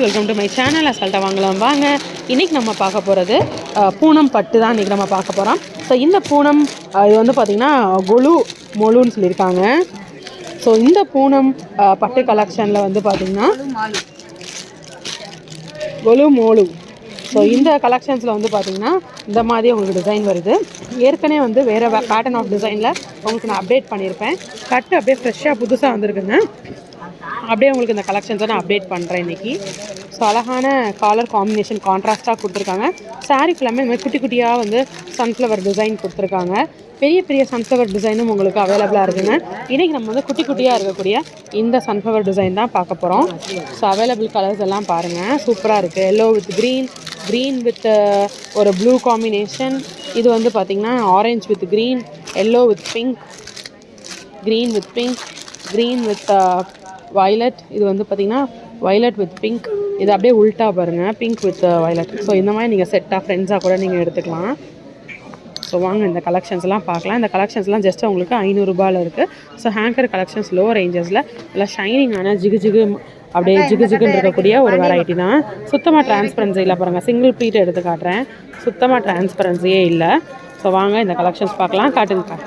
Friends welcome to my channel அசால்ட்டாக வாங்கலாம். வாங்க. இன்றைக்கி நம்ம பார்க்க போகிறது பூனம் பட்டு தான் இன்றைக்கி நம்ம பார்க்க போகிறோம் ஸோ இந்த பூனம் இது வந்து பார்த்திங்கன்னா கொலு மொலுன்னு சொல்லியிருக்காங்க. ஸோ இந்த பூனம் பட்டு கலெக்ஷனில் வந்து பார்த்திங்கன்னா கொலு மோலு ஸோ இந்த கலெக்ஷன்ஸில் வந்து பார்த்திங்கன்னா இந்த மாதிரி உங்களுக்கு டிசைன் வருது. ஏற்கனவே வந்து வேறு பேட்டர்ன் ஆஃப் டிசைனில் உங்களுக்கு நான் அப்டேட் பண்ணியிருப்பேன். கட்டு அப்படியே ஃப்ரெஷ்ஷாக புதுசாக வந்திருக்குங்க. அப்படியே உங்களுக்கு இந்த கலெக்ஷன்ஸை நான் அப்டேட் பண்ணுறேன் இன்றைக்கி ஸோ அழகான காலர் காம்பினேஷன் கான்ட்ராஸ்ட்டாக கொடுத்துருக்காங்க. சாரீ ஃபுல்லாமே இந்த மாதிரி குட்டி குட்டியாக வந்து சன்ஃப்ளவர் டிசைன் கொடுத்துருக்காங்க. பெரிய பெரிய சன்ஃப்ளவர் டிசைனும் உங்களுக்கு அவைலபிளாக இருக்குங்க. இன்றைக்கி நம்ம வந்து குட்டி குட்டியாக இருக்கக்கூடிய இந்த சன்ஃப்ளவர் டிசைன் தான் பார்க்க போகிறோம் ஸோ அவைலபிள் கலர்ஸ் எல்லாம் பாருங்கள் சூப்பராக இருக்குது yellow with green green with ஒரு ப்ளூ காம்பினேஷன் இது வந்து பார்த்திங்கன்னா orange with green yellow with pink green with pink green with violet இது வந்து பார்த்திங்கன்னா வயலட் வித் பிங்க் இது அப்படியே உல்ட்டா பாருங்கள் பிங்க் வித் வயலட் ஸோ இந்த மாதிரி நீங்கள் செட்டாக ஃப்ரெண்ட்ஸாக கூட நீங்கள் எடுத்துக்கலாம். ஸோ வாங்க இந்த கலெக்ஷன்ஸ்லாம் பார்க்கலாம். இந்த கலெக்ஷன்ஸ்லாம் ஜஸ்ட் உங்களுக்கு ஐநூறுரூபாவில் இருக்குது ஸோ ஹேங்கர் கலெக்ஷன்ஸ் லோ ரேஞ்சஸில் நல்லா ஷைனிங்கான ஜிகு ஜிகு அப்படியே ஜிகு ஜிகுன்னு இருக்கக்கூடிய ஒரு வெரைட்டி தான். சுத்தமாக டிரான்ஸ்பரன்சி இல்லை பாருங்கள் சிங்கிள் ப்ளீட் எடுத்து காட்டுறேன். சுத்தமாக டிரான்ஸ்பரன்சியே இல்லை. ஸோ வாங்க இந்த கலெக்ஷன்ஸ் பார்க்கலாம். காட்டுங்கக்கா.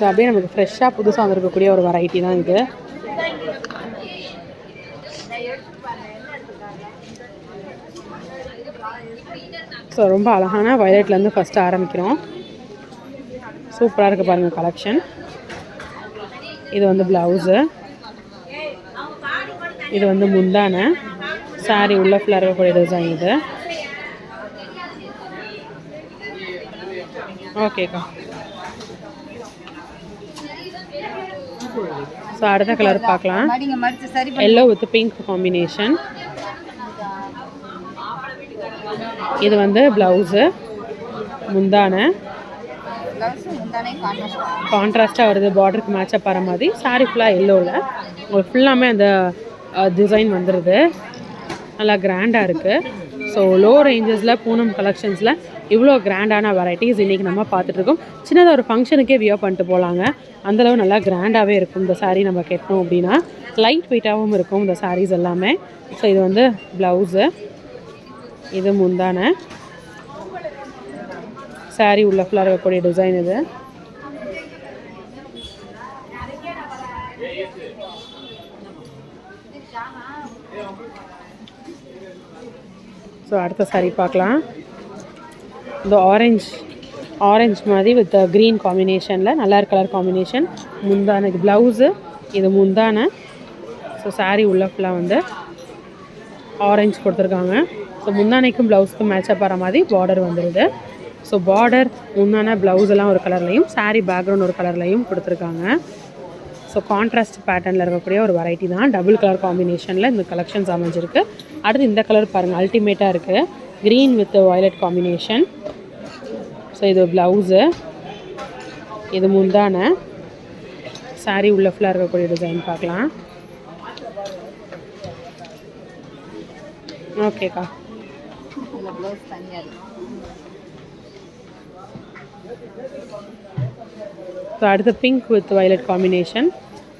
ஸோ அப்படியே நமக்கு ஃப்ரெஷ்ஷாக புதுசாக வந்திருக்கக்கூடிய ஒரு வெரைட்டி தான் இது. ஸோ ரொம்ப அழகான வயலட்லேருந்து ஃபஸ்ட்டு ஆரம்பிக்கிறோம். சூப்பராக இருக்குது பாருங்கள் கலெக்ஷன் இது வந்து ப்ளவுஸு இது வந்து முந்தான. சாரி உள்ள ஃபுல்லாக இருக்கக்கூடிய டிசைன் இது. ஓகேக்கா ஸோ அடுத்த கலர் பார்க்கலாம். எல்லோ வித் பிங்க் காம்பினேஷன் இது வந்து ப்ளவுஸு முந்தான. கான்ட்ராஸ்டாக வருது பார்டருக்கு மேட்சப் ஆகிற மாதிரி. சாரி ஃபுல்லாக எல்லோவில் உங்களுக்கு ஃபுல்லாமே அந்த டிசைன் வந்துடுது நல்லா கிராண்டாக இருக்குது ஸோ லோ ரேஞ்சஸில் பூனம் கலெக்ஷன்ஸில் இவ்வளோ கிராண்டான வெரைட்டிஸ் இன்றைக்கி நம்ம பார்த்துட்ருக்கோம். சின்னதாக ஒரு ஃபங்க்ஷனுக்கே வியர் பண்ணிட்டு போகலாங்க அந்தளவு நல்லா கிராண்டாகவே இருக்கும் இந்த சாரீ நம்ம கட்டணும் அப்படின்னா. லைட் வெயிட்டாகவும் இருக்கும் இந்த சாரீஸ் எல்லாமே. ஸோ இது வந்து ப்ளவுஸு இது முந்தான. சாரீ உள்ள ஃபுல்லாக இருக்கக்கூடிய டிசைன் இது. ஸோ அடுத்த சாரீ பார்க்கலாம். இந்த ஆரஞ்ச் ஆரஞ்ச் மாதிரி வித் க்ரீன் காம்பினேஷனில் நல்லா கலர் காம்பினேஷன் முந்தான இது ப்ளவுஸு இது முந்தான. ஸோ சாரீ உள்ள ஃபுல்லாக வந்து ஆரஞ்ச் கொடுத்துருக்காங்க. ஸோ முந்தானைக்கும் ப்ளவுஸ்க்கும் மேட்சப் ஆகிற மாதிரி பார்டர் வந்துடுது ஸோ பார்டர் முந்தான ப்ளவுஸ் எல்லாம் ஒரு கலர்லையும் சாரீ பேக்ரவுண்ட் ஒரு கலர்லையும் கொடுத்துருக்காங்க. ஸோ கான்ட்ராஸ்ட் பேட்டர்னில் இருக்கக்கூடிய ஒரு வெரைட்டி தான் டபுள் கலர் காம்பினேஷனில் இந்த கலெக்ஷன்ஸ் அமைஞ்சிருக்கு. அடுத்து இந்த கலர் பாருங்கள் அல்டிமேட்டாக இருக்குது green with violet combination so இது ப்ளவுஸு இது முந்தான. சாரீ உள்ள ஃபுல்லாக இருக்கக்கூடிய டிசைன் பார்க்கலாம். ஓகேக்கா ஸோ அடுத்து பிங்க் வித் வயலட் காம்பினேஷன்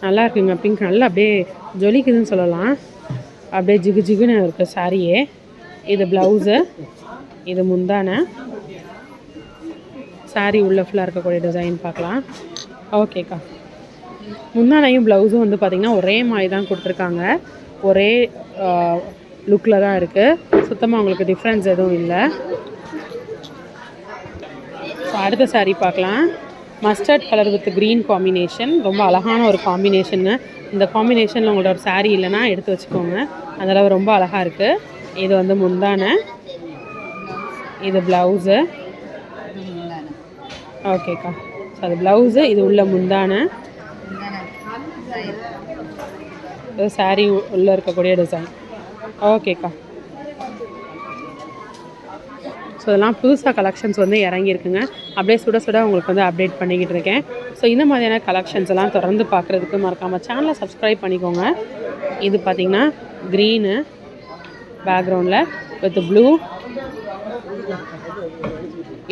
நல்லா இருக்குங்க. பிங்க் நல்லா அப்படியே ஜொலிக்குதுன்னு சொல்லலாம். அப்படியே ஜிகு ஜிகுன்னு இருக்குது சாரியே இது ப்ளவுஸு இது முந்தான. சாரீ உள்ள ஃபுல்லாக இருக்கக்கூடிய டிசைன் பார்க்கலாம். ஓகேக்கா முந்தானையும் ப்ளவுஸும் வந்து பார்த்திங்கன்னா ஒரே மாதிரி தான் கொடுத்துருக்காங்க. ஒரே லுக்கில் தான் இருக்குது சுத்தமாக உங்களுக்கு டிஃப்ரென்ஸ் எதுவும் இல்லை. ஸோ அடுத்த சாரீ பார்க்கலாம். Mustard colour with green combination ரொம்ப அழகான ஒரு காம்பினேஷன்னு இந்த காம்பினேஷனில் உங்களோட ஒரு சாரீ இல்லைன்னா எடுத்து வச்சுக்கோங்க. அந்தளவு ரொம்ப அழகாக இருக்குது இது வந்து முந்தான. இது ப்ளவுஸு. ஓகேக்கா ஸோ அது ப்ளவுஸு இது உள்ள முந்தான. முந்தான இது உள்ளே இருக்கக்கூடிய டிசைன் ஓகேக்கா ஸோ இதெல்லாம் புதுசாக கலெக்ஷன்ஸ் வந்து இறங்கியிருக்குங்க. அப்படியே சுட சுட உங்களுக்கு வந்து அப்டேட் பண்ணிக்கிட்டு இருக்கேன். ஸோ இந்த மாதிரியான கலெக்ஷன்ஸ் எல்லாம் தொடர்ந்து பார்க்குறதுக்கு மறக்காமல் சேனலை சப்ஸ்கிரைப் பண்ணிக்கோங்க. இது பார்த்திங்கன்னா க்ரீனு பேக்ரவுண்டில் வித் ப்ளூ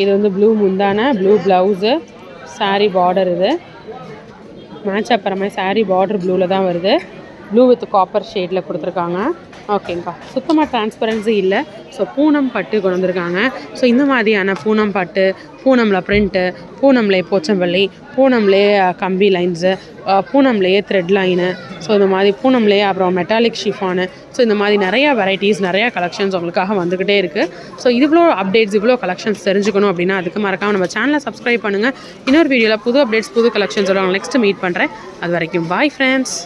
இது வந்து ப்ளூ முந்தான ப்ளூ ப்ளவுஸு சாரீ பார்டர் இது. மேட்ச் அப்புறமா சாரீ பார்டர் ப்ளூவில் தான் வருது. ப்ளூ வித் காப்பர் ஷேடில் கொடுத்துருக்காங்க. ஓகேங்க்கா சுத்தமாக டிரான்ஸ்பரன்சி இல்லை. ஸோ பூனம் பட்டு கொண்டு வந்திருக்காங்க. ஸோ இந்த மாதிரியான பூனம் பட்டு பூனமில் பிரிண்ட்டு பூனம்லே போச்சம்பள்ளி பூனம்லே கம்பி லைன்ஸு பூனம்லேயே த்ரெட் லைனு ஸோ இந்த மாதிரி பூனம்லேயே அப்புறம் மெட்டாலிக் ஷிஃபானு ஸோ இந்த மாதிரி நிறையா வெரைட்டிஸ் நிறையா கலெக்ஷன்ஸ் உங்களுக்காக வந்துக்கிட்டே இருக்குது ஸோ இவ்வளோ அப்டேட்ஸ் இவ்வளோ கலெக்ஷன்ஸ் தெரிஞ்சுக்கணும் அப்படின்னா அதுக்கு மறக்காமல் நம்ம சேனலை சப்ஸ்கிரைப் பண்ணுங்கள் இன்னொரு வீடியோவில் புது அப்டேட்ஸ் புது கலெக்ஷன்ஸோட நெக்ஸ்ட் மீட் பண்ணுறேன் அது வரைக்கும் பாய் ஃப்ரெண்ட்ஸ்